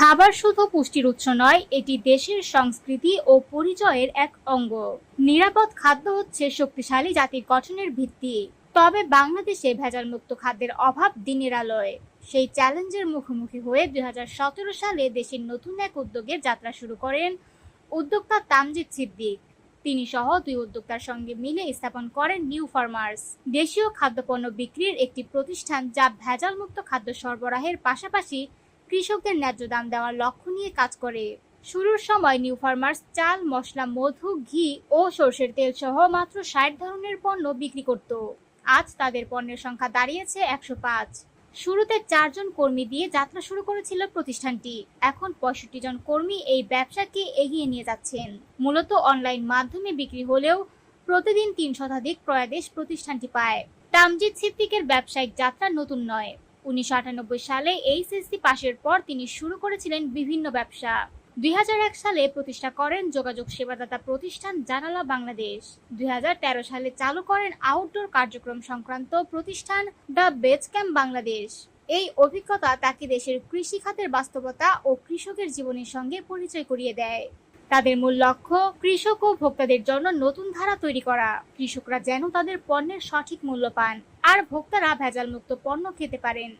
খাবার শুধু পুষ্টির উৎস নয়, এটি দেশের সংস্কৃতি ও পরিচয়ের এক অঙ্গ। নিরাপদ খাদ্য হচ্ছে শক্তিশালী জাতির গঠনের ভিত্তি। তবে বাংলাদেশে ভেজালমুক্ত খাদ্যের অভাব দিনের আলোয়। সেই চ্যালেঞ্জের মুখোমুখি হয়ে দু হাজার সতেরো সালে দেশের নতুন এক উদ্যোগের যাত্রা শুরু করেন উদ্যোক্তা তামজিদ সিদ্দিক। তিনি সহ দুই উদ্যোক্তার সঙ্গে মিলে স্থাপন করেন নিউ ফার্মার্স। দেশীয় খাদ্যপণ্য বিক্রির একটি প্রতিষ্ঠান যা ভেজালমুক্ত খাদ্য সরবরাহের পাশাপাশি কৃষকদের ন্যায্য দাম দেওয়ার লক্ষ্য নিয়ে কাজ করে। শুরুর সময় নিউ ফার্মার্স চাল, মশলা, মধু, ঘি ও সর্ষের তেল সহ মাত্র ষাট ধরনের পণ্য বিক্রি করত। আজ তাদের পণ্যের সংখ্যা দাঁড়িয়েছে একশো পাঁচ। শুরুতে চারজন কর্মী দিয়ে যাত্রা শুরু করেছিল প্রতিষ্ঠানটি। এখন পঁয়ষট্টি জন কর্মী এই ব্যবসাকে এগিয়ে নিয়ে যাচ্ছেন। মূলত অনলাইন মাধ্যমে বিক্রি হলেও প্রতিদিন তিন শতাধিক ক্রয়াদেশ প্রতিষ্ঠানটি পায়। তামজিৎ সিদ্দিকের ব্যবসায়িক যাত্রা নতুন নয়। উনিশশো আটানব্বই সালে এইচএসসি পাশের পর তিনি শুরু করেছিলেন বিভিন্ন ব্যবসা। দু হাজার এক সালে প্রতিষ্ঠা করেন যোগাযোগ সেবাদাতা প্রতিষ্ঠান জানালা বাংলাদেশ। দুই হাজার তেরো সালে চালু করেন আউটডোর কার্যক্রম সংক্রান্ত প্রতিষ্ঠান দ্য বেচ ক্যাম্প বাংলাদেশ। এই অভিজ্ঞতা তাকে দেশের কৃষি খাতের বাস্তবতা ও কৃষকের জীবনের সঙ্গে পরিচয় করিয়ে দেয়। তাদের মূল লক্ষ্য কৃষক ও ভোক্তাদের জন্য নতুন ধারা তৈরি করা। কৃষকরা যেন তাদের পণ্যের সঠিক মূল্য পান আর ভোক্তারা ভেজালমুক্ত পণ্য খেতে পারেন।